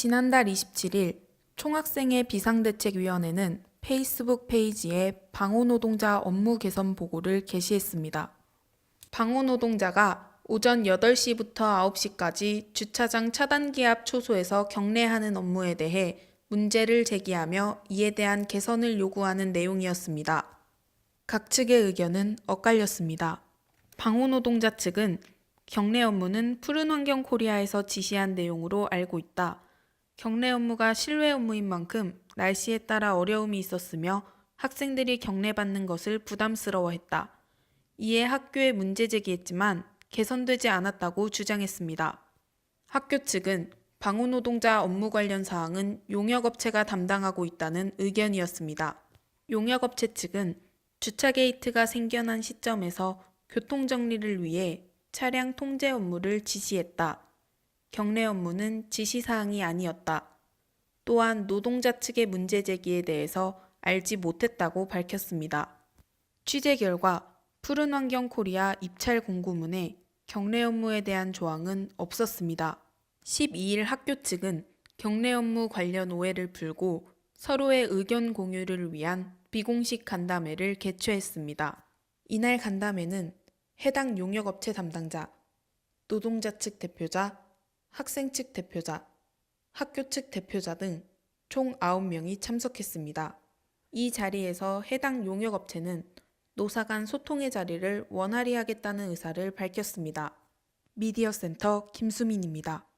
지난달 27일 총학생회 비상대책위원회는 페이스북 페이지에 방호노동자 업무 개선 보고를 게시했습니다. 방호노동자가 오전 8시부터 9시까지 주차장 차단기 앞 초소에서 경례하는 업무에 대해 문제를 제기하며 이에 대한 개선을 요구하는 내용이었습니다. 각 측의 의견은 엇갈렸습니다. 방호노동자 측은 경례 업무는 푸른 환경 코리아에서 지시한 내용으로 알고 있다. 경례 업무가 실외 업무인 만큼 날씨에 따라 어려움이 있었으며 학생들이 경례받는 것을 부담스러워했다. 이에 학교에 문제 제기했지만 개선되지 않았다고 주장했습니다. 학교 측은 방호 노동자 업무 관련 사항은 용역업체가 담당하고 있다는 의견이었습니다. 용역업체 측은 주차 게이트가 생겨난 시점에서 교통 정리를 위해 차량 통제 업무를 지시했다. 경례 업무는 지시사항이 아니었다. 또한 노동자 측의 문제 제기에 대해서 알지 못했다고 밝혔습니다. 취재 결과 푸른 환경 코리아 입찰 공고문에 경례 업무에 대한 조항은 없었습니다. 12일 학교 측은 경례 업무 관련 오해를 풀고 서로의 의견 공유를 위한 비공식 간담회를 개최했습니다. 이날 간담회는 해당 용역업체 담당자, 노동자 측 대표자, 학생 측 대표자, 학교 측 대표자 등 총 9명이 참석했습니다. 이 자리에서 해당 용역업체는 노사 간 소통의 자리를 원활히 하겠다는 의사를 밝혔습니다. 미디어 센터 김수민입니다.